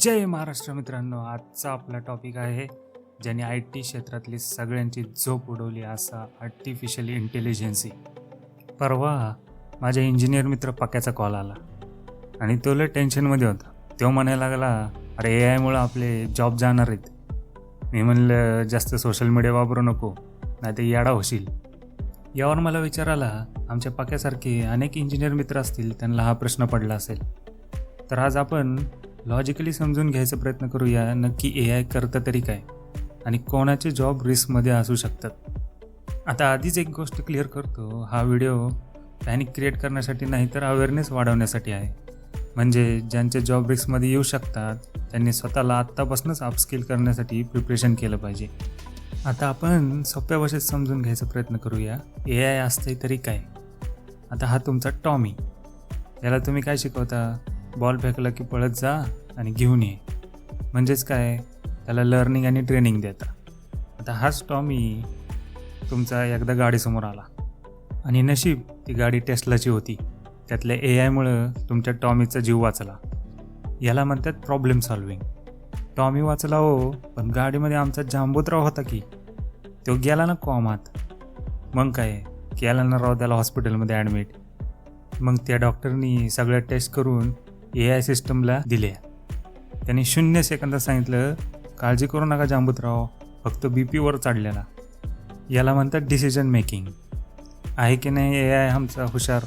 जय महाराष्ट्र मित्रांनो आजचा आपला टॉपिक आहे ज्याने आय टी क्षेत्रातली सगळ्यांची झोप उडवली असा आर्टिफिशियल इंटेलिजन्सी परवा माझ्या इंजिनियर मित्र पक्याचा कॉल आला. आणि तो लय टेन्शनमध्ये होता. तो म्हणायला लागला अरे ए आयमुळं आपले जॉब जाणार आहेत. मी म्हणलं जास्त सोशल मीडिया वापरू नको नाही तर याडा होशील. यावर मला विचार आला आमच्या पाक्यासारखे अनेक इंजिनियर मित्र असतील त्यांना हा प्रश्न पडला असेल. तर आज आपण लॉजिकली समजून घ्यायचा प्रयत्न करूया. नक्की ए आय करतं तरी काय? आणि कोणाचे जॉब रिस्कमध्ये असू शकतात? आता आधीच एक गोष्ट क्लिअर करतो. हा व्हिडिओ पॅनिक क्रिएट करण्यासाठी नाही तर अवेअरनेस वाढवण्यासाठी आहे. म्हणजे ज्यांचे जॉब रिस्कमध्ये येऊ शकतात त्यांनी स्वतःला आत्तापासूनच अपस्किल करण्यासाठी प्रिपरेशन केलं पाहिजे. आता आपण सोप्या भाषेत समजून घ्यायचा प्रयत्न करूया. ए आय असते तरी काय? आता हा तुमचा टॉमी याला तुम्ही काय शिकवता? बॉल फेकला की पळत जा आणि घेऊन ये. म्हणजेच काय? त्याला लर्निंग आणि ट्रेनिंग देता. आता हाच टॉमी तुमचा एकदा गाडीसमोर आला. आणि नशीब ती गाडी टेस्लाची होती. त्यातल्या ए आयमुळं तुमच्या टॉमीचा जीव वाचला. याला म्हणतात प्रॉब्लेम सॉल्विंग टॉमी वाचला हो पण गाडीमध्ये आमचा जांबूतराव होता की. तो गेला ना कॉमात. मग काय? केला ना राव त्याला हॉस्पिटलमध्ये ॲडमिट मग त्या डॉक्टरनी सगळ्या टेस्ट करून ए आय सिस्टमला दिल्या त्यांनी शून्य सेकंदात सांगितलं काळजी करू नका जांबूतराव फक्त बी पीवर चढलेला याला म्हणतात डिसिजन मेकिंग आहे की नाही ए आय आमचा हुशार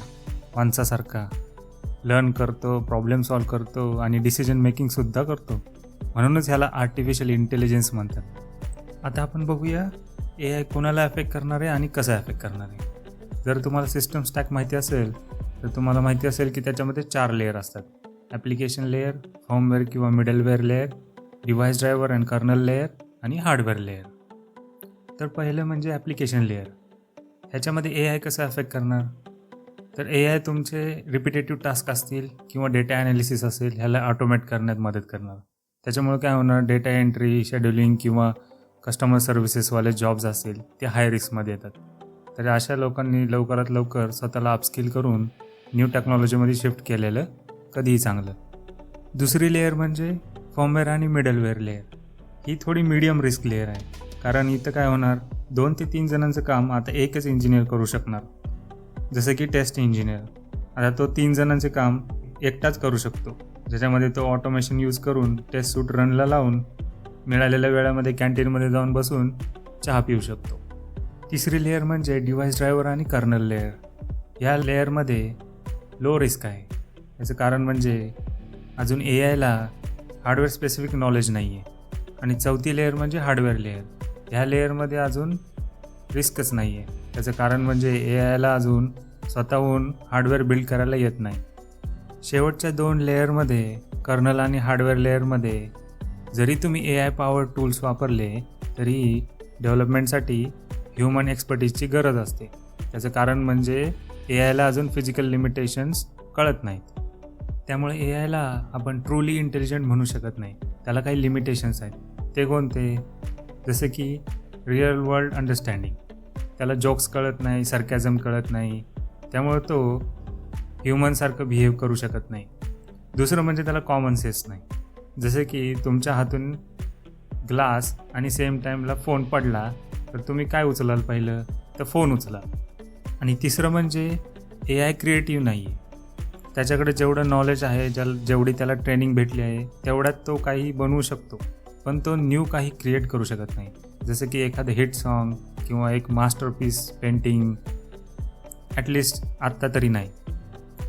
माणसासारखा? लर्न करतो प्रॉब्लेम सॉल्व करतो आणि डिसिजन मेकिंगसुद्धा करतो. म्हणूनच ह्याला आर्टिफिशियल इंटेलिजन्स म्हणतात. आता आपण बघूया ए आय कोणाला अफेक्ट करणार आहे आणि कसं अफेक्ट करणार आहे? जर तुम्हाला सिस्टम स्टॅक माहिती असेल तर तुम्हाला माहिती असेल की त्याच्यामध्ये चार लेअर असतात. ॲप्लिकेशन लेअर फॉर्मवेअर किंवा middleware layer device driver and kernel layer आणि हार्डवेअर लेअर तर पहिलं म्हणजे ॲप्लिकेशन लेअर ह्याच्यामध्ये ए आय कसं अफेक्ट करणार? तर ए आय तुमचे रिपिटेटिव्ह टास्क असतील किंवा डेटा ॲनालिसिस असेल ह्याला ऑटोमेट करण्यात मदत करणार. त्याच्यामुळे काय होणार? डेटा एंट्री शेड्युलिंग किंवा कस्टमर सर्व्हिसेसवाले जॉब्स असतील ते हाय रिस्कमध्ये येतात. तर अशा लोकांनी लवकरात लवकर स्वतःला अपस्किल करून न्यू टेक्नॉलॉजीमध्ये शिफ्ट केलेलं कधीही चांगलं. दुसरी लेअर म्हणजे फॉर्मवेअर आणि मिडलवेअर लेअर ही थोडी मीडियम रिस्क लेअर आहे. कारण इथं काय होणार? दोन ते तीन जणांचं काम आता एकच इंजिनियर करू शकणार. जसं की टेस्ट इंजिनियर आता तो तीन जणांचे काम एकटाच करू शकतो. ज्याच्यामध्ये तो ऑटोमेशन यूज करून टेस्ट सूट रनला लावून मिळालेल्या वेळामध्ये कॅन्टीनमध्ये जाऊन बसून चहा पिऊ शकतो. तिसरी लेअर म्हणजे डिव्हाइस ड्रायव्हर आणि कर्नल लेअर ह्या लेअरमध्ये लो रिस्क आहे. याचं कारण म्हणजे अजून ए आयला हार्डवेअर स्पेसिफिक नॉलेज नाही आहे आणि चौथी लेअर म्हणजे हार्डवेअर लेअर ह्या लेअरमध्ये अजून रिस्कच नाही आहे त्याचं कारण म्हणजे ए आयला अजून स्वतःहून हार्डवेअर बिल्ड करायला येत नाही. शेवटच्या दोन लेअरमध्ये कर्नल आणि हार्डवेअर लेअरमध्ये जरी तुम्ही ए आय पॉवर टूल्स वापरले तरी डेव्हलपमेंटसाठी ह्युमन एक्सपर्टीजची गरज असते. त्याचं कारण म्हणजे ए आयला अजून फिजिकल लिमिटेशन्स कळत नाहीत. त्यामुळे ए आयला आपण ट्रूली इंटेलिजंट म्हणू शकत नाही. त्याला काही लिमिटेशन्स आहेत. ते कोणते? जसे की रिअल वर्ल्ड अंडरस्टँडिंग त्याला जोक्स कळत नाही सरकॅझम कळत नाही. त्यामुळे तो ह्युमनसारखं बिहेव करू शकत नाही. दुसरं म्हणजे त्याला कॉमन सेन्स नाही. जसे की तुमच्या हातून ग्लास आणि सेम टाईमला फोन पडला तर तुम्ही काय उचलाल पहिलं? तर फोन उचला. आणि तिसरं म्हणजे ए आय क्रिएटिव्ह नाही आहे त्याच्याकडे जेवढं नॉलेज आहे ज्या जेवढी त्याला ट्रेनिंग भेटली आहे तेवढ्यात तो काही बनवू शकतो. पण तो न्यू काही क्रिएट करू शकत नाही. जसं की एखादं हिट सॉन्ग किंवा एक मास्टरपीस पेंटिंग ॲटलिस्ट आत्ता तरी नाही.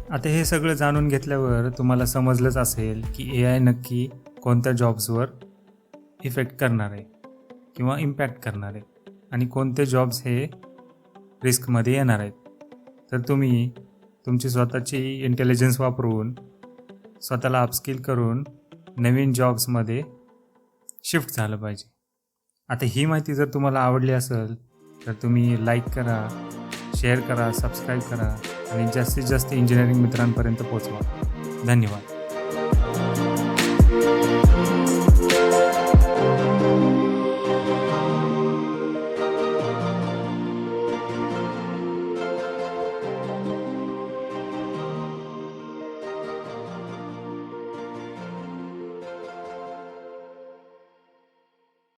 आता हे सगळं जाणून घेतल्यावर तुम्हाला समजलंच असेल की ए आय नक्की कोणत्या जॉब्सवर इफेक्ट करणार आहे किंवा इम्पॅक्ट करणार आहे आणि कोणते जॉब्स हे रिस्कमध्ये येणार आहेत. तर तुम्ही तुमची स्वतःची इंटेलिजन्स वापरून स्वतःला अपस्किल करून नवीन जॉब्समध्ये शिफ्ट झालं पाहिजे. आता ही माहिती जर तुम्हाला आवडली असेल तर तुम्ही लाईक करा शेअर करा सबस्क्राईब करा आणि जास्तीत जास्त इंजिनिअरिंग मित्रांपर्यंत पोचवा धन्यवाद.